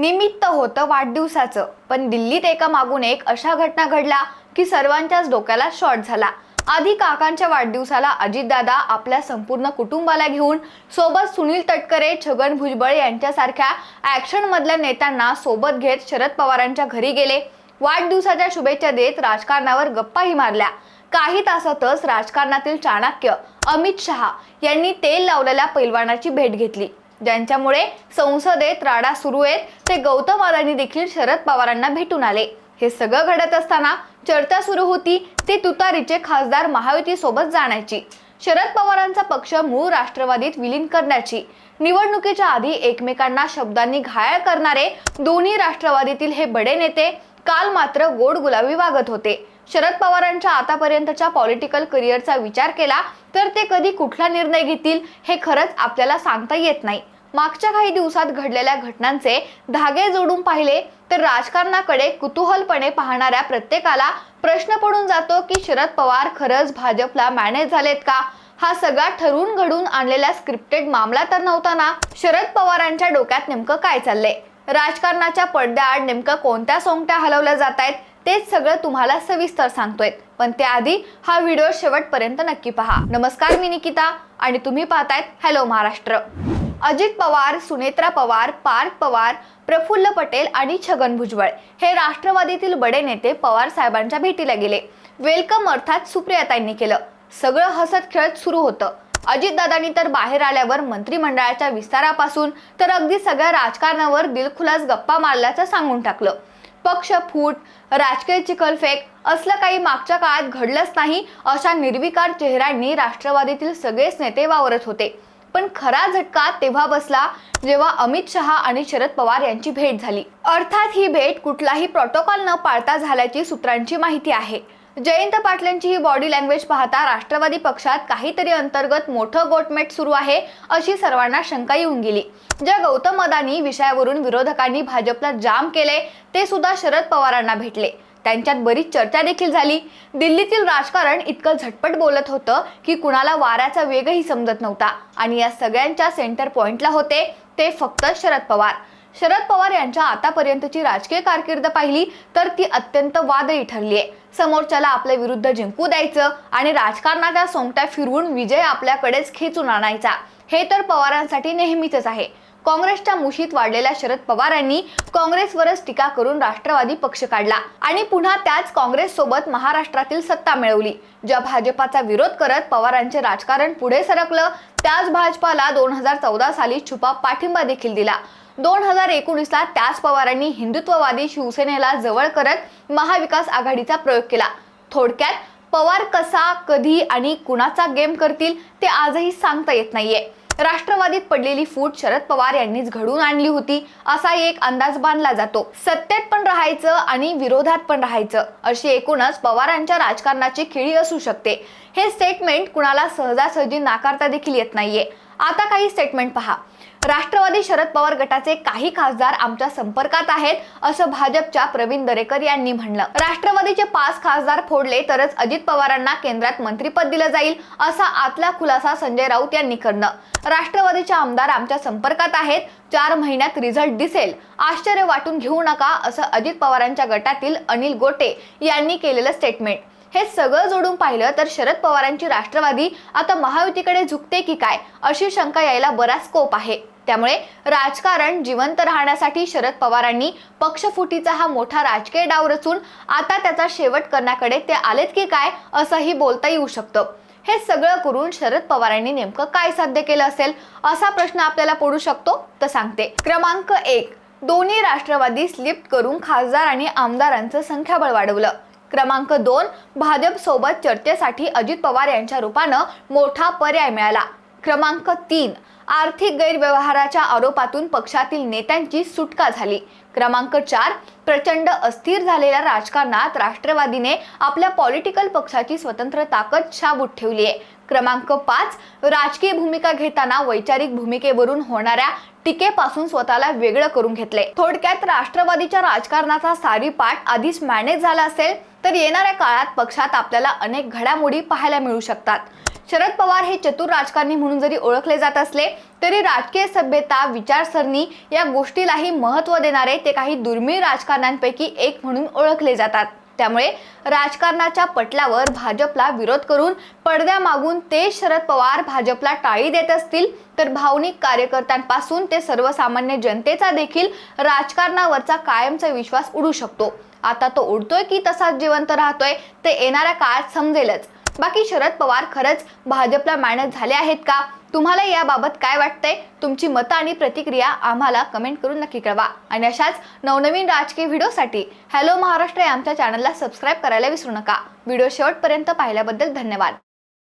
निमित्त होतं वाढदिवसाचं. पण दिल्लीत एका मागून एक अशा घटना घडल्या की सर्वांच्याच डोक्याला शॉर्ट झाला. आधी काकांच्या वाढदिवसाला अजितदादा आपल्या संपूर्ण कुटुंबाला घेऊन सोबत सुनील तटकरे छगन भुजबळ यांच्यासारख्या ॲक्शनमधल्या नेत्यांना सोबत घेत शरद पवारांच्या घरी गेले. वाढदिवसाच्या शुभेच्छा देत राजकारणावर गप्पाही मारल्या. काही तासातच राजकारणातील चाणक्य अमित शहा यांनी तेल लावलेल्या पैलवानाची भेट घेतली. ज्यांच्यामुळे संसदेत राडा सुरू आहेत ते गौतम अदानी देखील शरद पवारांना भेटून आले. हे सगळं घडत असताना चर्चा सुरू होती ते तुतारीचे खासदार महायुती सोबत जाण्याची. शरद पवारांचा पक्ष मूळ राष्ट्रवादीत विलीन करण्याची. निवडणुकीच्या आधी एकमेकांना शब्दांनी घायाळ करणारे दोन्ही राष्ट्रवादीतील हे बडे नेते काल मात्र गोड गुलाबी वागत होते. शरद पवारांच्या आतापर्यंतच्या पॉलिटिकल करिअरचा विचार केला तर ते कधी कुठला निर्णय घेतील हे खरंच आपल्याला सांगता येत नाही. मागच्या काही दिवसात घडलेल्या घटनांचे धागे जोडून पाहिले तर राजकारणाकडे कुतूहलपणे पाहणाऱ्या प्रत्येकाला प्रश्न पडून जातो की शरद पवार खरंच भाजपला मॅनेज झालेत का? हा सगळा ठरवून घडून आणलेला स्क्रिप्टेड मामला तर नव्हता ना शरद पवारांच्या डोक्यात नेमकं काय चाललंय? राजकारणाच्या पडद्याआड नेमकं कोणत्या सोंगट्या हलवल्या जात आहेत तेच सगळं तुम्हाला सविस्तर सांगतोय पण त्याआधी हा व्हिडिओ शेवटपर्यंत नक्की पहा. नमस्कार मी निकिता आणि तुम्ही पाहतायत हॅलो महाराष्ट्र. अजित पवार सुनेत्रा पवार पार्थ पवार प्रफुल्ल पटेल आणि छगन भुजबळ हे राष्ट्रवादीतील बडे नेते पवार साहेबांच्या भेटीला गेले. वेलकम अर्थात सुप्रियाताईंनी केलं. सगळं हसत खेळत सुरू होतं. अजितदादांनी तर बाहेर आल्यावर मंत्रिमंडळाच्या विस्तारापासून तर अगदी सगळ्या राजकारणावर दिलखुलास गप्पा मारल्याचं सांगून टाकलं. पक्ष फूट राजकीय चिखलफेक असलं काही मागच्या काळात घडलंच नाही अशा निर्विकार चेहऱ्यांनी राष्ट्रवादीतील सगळेच नेते वावरत होते. पण खरा झटका तेव्हा बसला जेव्हा अमित शहा आणि शरद पवार यांची भेट झाली. अर्थात ही भेट कुठलाही प्रोटोकॉल न पाळता झाल्याची सूत्रांची माहिती आहे. जयंत पाटलांची ही बॉडी लँग्वेज पाहता राष्ट्रवादी पक्षात काहीतरी अंतर्गत मोठं गोटमेट सुरू आहे अशी सर्वांना शंका येऊन गेली. ज्या गौतम अदानी विषयावरून विरोधकांनी भाजपला जाम केले ते सुद्धा शरद पवारांना भेटले. त्यांच्यात बरीच चर्चा देखील झाली. दिल्लीतील राजकारण इतकं झटपट बोलत होतं की कुणाला वाऱ्याचा वेगही समजत नव्हता. आणि या सगळ्यांच्या सेंटर पॉइंटला होते ते फक्त शरद पवार. शरद पवार यांच्या आतापर्यंतची राजकीय कारकीर्द पाहिली तर ती अत्यंत वादळी ठरली आहे. समोरच्याला आपल्या विरुद्ध जिंकू द्यायचं आणि राजकारणाच्या सोंगट्या फिरवून विजय आपल्याकडेच खेचून आणायचा. हे तर पवारांसाठी नेहमीच आहे. काँग्रेसच्या मुशीत वाढलेल्या शरद पवारांनी काँग्रेसवरच टीका करून राष्ट्रवादी पक्ष काढला. आणि पुन्हा त्याच काँग्रेस सोबत महाराष्ट्रातील सत्ता मिळवली. ज्या भाजपाचा विरोध करत पवारांचे राजकारण पुढे सरकलं त्याच भाजपाला दोन हजार चौदा साली छुपा पाठिंबा देखील दिला. दोन हजार एकोणीसला त्याच पवारांनी हिंदुत्ववादी शिवसेनेला जवळ करत महाविकास आघाडीचा प्रयोग केला. थोडक्यात पवार कसा कधी आणि कुणाचा गेम करतील ते आजही सांगता येत नाहीये. राष्ट्रवादीत पडलेली फूट शरद पवार यांनीच घडून आणली होती. असा एक अंदाज बांधला जातो. सत्तेत पण राहायचं आणि विरोधात पण राहायचं अशी एकूणच पवारांच्या राजकारणाची खिळी असू शकते. हे स्टेटमेंट कुणाला सहजासहजी नाकारता देखील येत नाहीये. आता काही स्टेटमेंट पहा. राष्ट्रवादी शरद पवार गटाचे काही खासदार आमच्या संपर्कात आहेत असं भाजपच्या प्रवीण दरेकर यांनी म्हणलं. राष्ट्रवादीचे पाच खासदार फोडले तरच अजित पवारांना केंद्रात मंत्रीपद दिलं जाईल असा आतला खुलासा संजय राऊत यांनी करणं. राष्ट्रवादीचे आमदार आमच्या संपर्कात आहेत चार महिन्यात रिझल्ट दिसेल. आश्चर्य वाटून घेऊ नका असं अजित पवारांच्या गटातील अनिल गोटे यांनी केलेलं स्टेटमेंट हे सगळं जोडून पाहिलं तर शरद पवारांची राष्ट्रवादी आता महायुतीकडे झुकते की काय अशी शंका यायला बराच स्कोप आहे. त्यामुळे राजकारण जिवंत राहण्यासाठी शरद पवारांनी पक्षफुटीचा हा मोठा राजकीय डाव रचून आता त्याचा शेवट करण्याकडे ते आलेत की काय असंही बोलता येऊ शकतं. हे सगळं करून शरद पवारांनी नेमकं काय साध्य केलं असेल असा प्रश्न आपल्याला पडू शकतो तर सांगते. क्रमांक एक दोन्ही राष्ट्रवादी स्लिप करून खासदार आणि आमदारांचं संख्याबळ वाढवलं. क्रमांक दोन भाजप सोबत चर्चेसाठी अजित पवार यांच्या रूपानं मोठा पर्याय मिळाला. क्रमांक तीन आर्थिक गैरव्यवहाराच्या आरोपातून पक्षातील नेत्यांची सुटका झाली. क्रमांक चार प्रचंड अस्थिर झालेल्या राजकारणात राष्ट्रवादीने आपल्या पॉलिटिकल पक्षाची स्वतंत्र ताकद शाबूत ठेवली आहे क्रमांक पाच राजकीय भूमिका घेताना वैचारिक भूमिकेवरून होणाऱ्या टीकेपासून स्वतःला वेगळं करून घेतले थोडक्यात राष्ट्रवादीच्या राजकारणाचा सारी पाठ आधीच मॅनेज झाला असेल तर येणाऱ्या काळात पक्षात आपल्याला अनेक घडामोडी पाहायला मिळू शकतात. शरद पवार हे चतुर राजकारणी म्हणून जरी ओळखले जात असले तरी राजकीय सभ्यता विचारसरणी या गोष्टीलाही महत्त्व देणारे ते काही दुर्मिळ राजकारण्यांपैकी एक म्हणून ओळखले जातात. त्यामुळे राजकारणाच्या पटलावर भाजपला विरोध करून पडद्यामागून ते शरद पवार भाजपला टाळी देत असतील तर भावनिक कार्यकर्त्यांपासून ते सर्वसामान्य जनतेचा देखील राजकारणावरचा कायमचा विश्वास उडू शकतो. आता तो उडतोय की तसाच जिवंत राहतोय ते येणाऱ्या काळात समजेलच. बाकी शरद पवार खरंच भाजपला मॅनेज झाले आहेत का? तुम्हाला याबाबत काय वाटतंय? तुमची मतं आणि प्रतिक्रिया आम्हाला कमेंट करून नक्की कळवा. आणि अशाच नवनवीन राजकीय व्हिडिओसाठी हॅलो महाराष्ट्र या आमच्या चॅनलला सबस्क्राईब करायला विसरू नका. व्हिडिओ शेवटपर्यंत पाहिल्याबद्दल धन्यवाद.